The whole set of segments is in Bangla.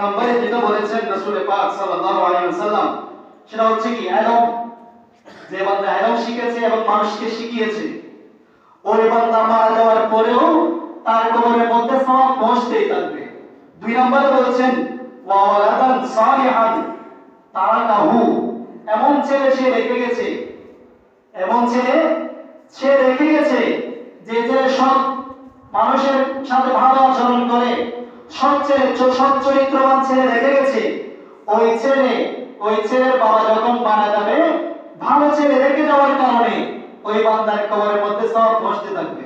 নম্বরে যেটা বলেছেন রাসূল পাক সাল্লাল্লাহু আলাইহি ওয়াসাল্লাম, সেটা হচ্ছে কি এলম যে বান্দা এলম শিখেছে এবং মানুষকে শিখিয়েছে, ওই বান্দা মারা যাওয়ার পরেও তার কবরের মধ্যে সওয়াব পৌঁছতেই থাকবে। দুই নম্বরে বলেছেন, ওয়া ওয়ালাদান সালিহান তারাকাহু এমন ছেলে সে রেখে গেছে, এমন ছেলে সে রেখে গেছে যে ছেলে সৎ মানুষের সাথে ভালো আচরণ করে চ- সৎ চরিত্রবান ছেলে রেখে গেছে। ওই ছেলে, ওই ছেলের বাবা যখন মারা যাবে, ভালো ছেলে রেখে যাওয়ার কারণে ওই বান্দার কবরের মধ্যে সব বসতে থাকবে।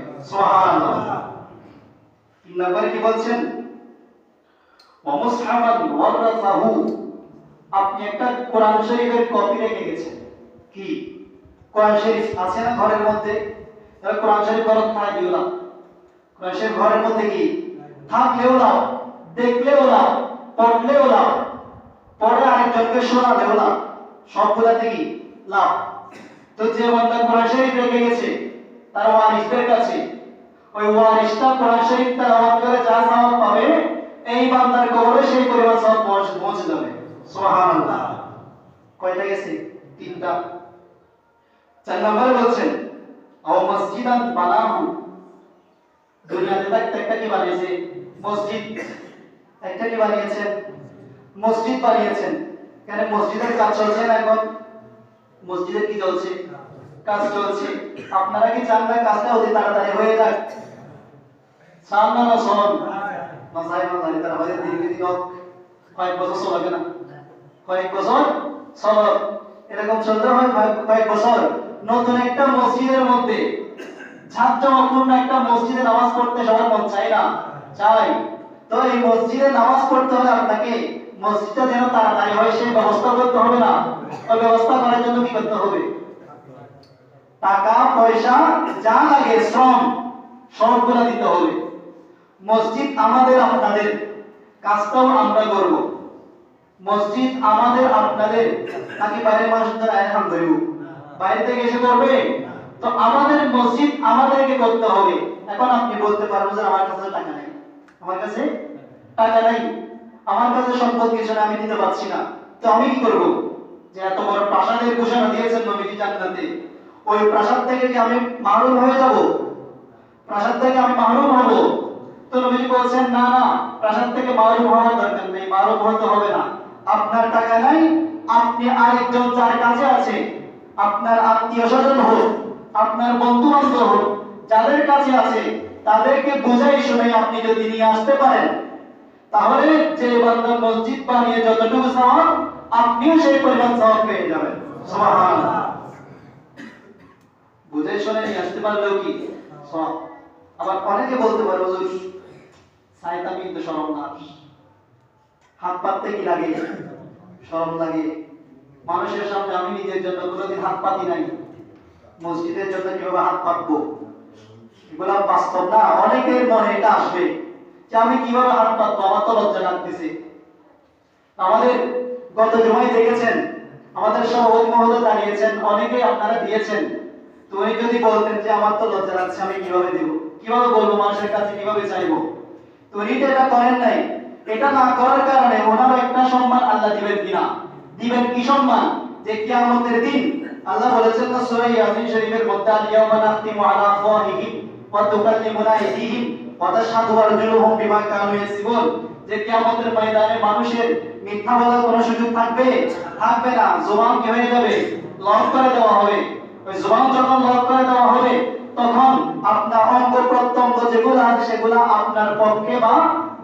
তিন নম্বরে কি বলছেন? আপনি একটা কোরআন শরীফের কপি রেখে গেছেন। কি? কোরআন শরীফ আছে না ঘরের মধ্যে? কোরআন শরীফ ঘর দিও না। কোরআন শরীফ ঘরের মধ্যে কি? থাকলেও না দেখলেও না পড়লেও না পড়ে আরেকজনকে শোনালেও না। সবগুলাতে কি লাভ। তো যে বান্দা কোরআন শরীফ রেখে গেছে, তার ওয়ারিসদের কাছে। ওই ওয়ারিসটা কোরআন শরীফ তেলাওয়াত করে যা সওয়াব পাবে, এই বান্দার কবরে সেই পরিমাণ সওয়াব পৌঁছে- যাবে। সুবহানাল্লাহ। কয়টা গেছে? তিনটা। চার নম্বরে বলছেন, আও মসজিদান বানাহু। দুনিয়াতে থাকতে একটা কি বানিয়েছে? মসজিদ। কি বানিয়েছেন, মসজিদ বানিয়েছেন। কেন মসজিদের কাজ চলছে না এখন? মসজিদের কি চলছে? কাজ চলছে। আপনারা কি চান না কাজটা অতি তাড়াতাড়ি হয়ে যাক? চান না না শোন চাই না তারা হয়তো দিন হোক, কয়েক বছর চলবে না কয়েক বছর চলো। এরকম চলতে হয় কয়েক- বছর। নতুন একটা মসজিদের মধ্যে ছাত্রপূর্ণ একটা মসজিদে নামাজ পড়তে সবার মন চাই না। চাই। তো এই মসজিদে নামাজ পড়তে হলে আপনাকে মসজিদটা যেন তাড়াতাড়ি হয়, সেই ব্যবস্থা করতে হবে না। ওই ব্যবস্থা করার জন্য কি করতে হবে? টাকা, পয়সা, যা লাগে, শ্রম, সবগুলো দিতে হবে। মসজিদ আমাদের আপনাদের, কাজটাও আমরা করব। মসজিদ আমাদের আপনাদের, নাকি বাইরের দ্বারা এখন ধরব বাইরে থেকে এসে করবে? তো আমাদের মসজিদ আমাদেরকে করতে হবে। এখন আপনি বলতে পারবেন যে আমার কাছে টাকা নেই। আমার কাছে টাকা নাই। আমার কাছে সম্পদ কিছু না, আমি দিতে পারছি না। তো আমি কি করব? যে এত বড় প্রাসাদের ঘোষণা দিয়েছেন নবীজি জান্নাতে। ওই প্রাসাদ থেকে কি আমি মাহরুম হয়ে যাব? প্রাসাদ থেকে আমি মাহরুম হব? তো নবীজি বলছেন, না না, প্রাসাদ থেকে মাহরুম হওয়ার দরকার নেই, মাহরুম হতে হবে না। আপনার টাকা নাই, আপনি আরেকজন যার কাছে আছে, আপনার আত্মীয় স্বজন হোক, আপনার বন্ধু বান্ধব হোক, যাদের কাছে আছে তাদেরকে বুঝাই শুনে আপনি যদি নিয়ে আসতে পারেন, তাহলে যে বান্দা মসজিদ বানিয়ে যতটুকু সওয়াব, আপনিও সেই পরিমাণ সওয়াব পেয়ে যাবেন। বুঝে শুনে নিয়ে আসতে পারলেও কি? আবার অনেকে বলতে পারে, হুজুর কিন্তু শরম হাত পাততে কি লাগে? শরম লাগে। মানুষের সামনে আমি নিজের জন্য কোনোদিন হাত পাতি নাই। মসজিদের জন্য কীভাবে হাত পাতবো? এগুলা বাস্তব না, অনেকের মনে এটা আসবে যে আমি কীভাবে হাত পাতবো আমার তো লজ্জা লাগতেছে। আমাদের গত জমায় দেখেছেন, আমাদের সভাপতি মহোদয় দাঁড়িয়েছেন অনেকে আপনারা দিয়েছেন। তো উনি যদি বলতেন যে আমার তো লজ্জা লাগছে, আমি কীভাবে দেব? কীভাবে বলব মানুষের কাছে, কীভাবে চাইব? তো উনি তো এটা করেন নাই। এটা না করার কারণে ওনারও একটা সম্মান আল্লাহ দিবেন কিনা? দিবেন কি সম্মান? যে কিয়ামতের দিন আল্লাহ বলেছেন না, সূরা ইয়াসিন শরীফের মধ্যে আল ইয়াউমা নাখতিমু আলা আফওয়াহিহিম। ওয়া তুকাল্লিমুনা আইদিহিম ওয়া তাশহাদু আরজুলুহুম বিমা কানু ইয়াসিবুন যে কিয়ামতের ময়দানে মানুষের মিথ্যা বলার কোনো সুযোগ থাকবে? থাকবে না। জবান কি হয়ে যাবে। লক করে দেওয়া হবে। ওই জবান যখন লক করে দেওয়া হবে, তখন আপনার অঙ্গ প্রত্যঙ্গ যেগুলো আছে, সেগুলো আপনার পক্ষে বা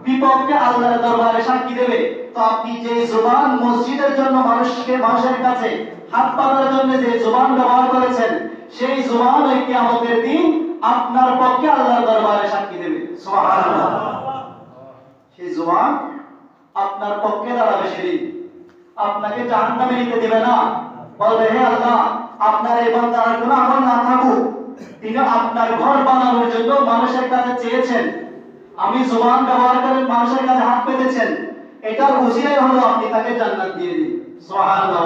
বিপক্ষে আল্লাহর দরবারে সাক্ষী দেবে। তো আপনি যে জবান মসজিদের জন্য মানুষকে মানুষের কাছে হাত পাতার জন্য যে জবান ব্যবহার করেছেন, সেই জবান ওই কিয়ামতের দিন আপনার পক্ষে আল্লাহর দরবারে সাক্ষী দেবে। সেই জবান আপনার পক্ষে দাঁড়াবে সেদিন। আপনাকে জাহান্নামে নিতে দেবে না। বলবে, হে আল্লাহ, আপনার এই বান্দার কোনো আমল না থাকুক। তিনি আপনার ঘর বানানোর জন্য মানুষের কাছে চেয়েছেন। আমি জবান ব্যবহার করে মানুষের কাছে হাত পেতেছেন। এটার উসিলাই হলো আপনি তাকে জান্নাত দিয়ে দিন। সুবহানাল্লাহ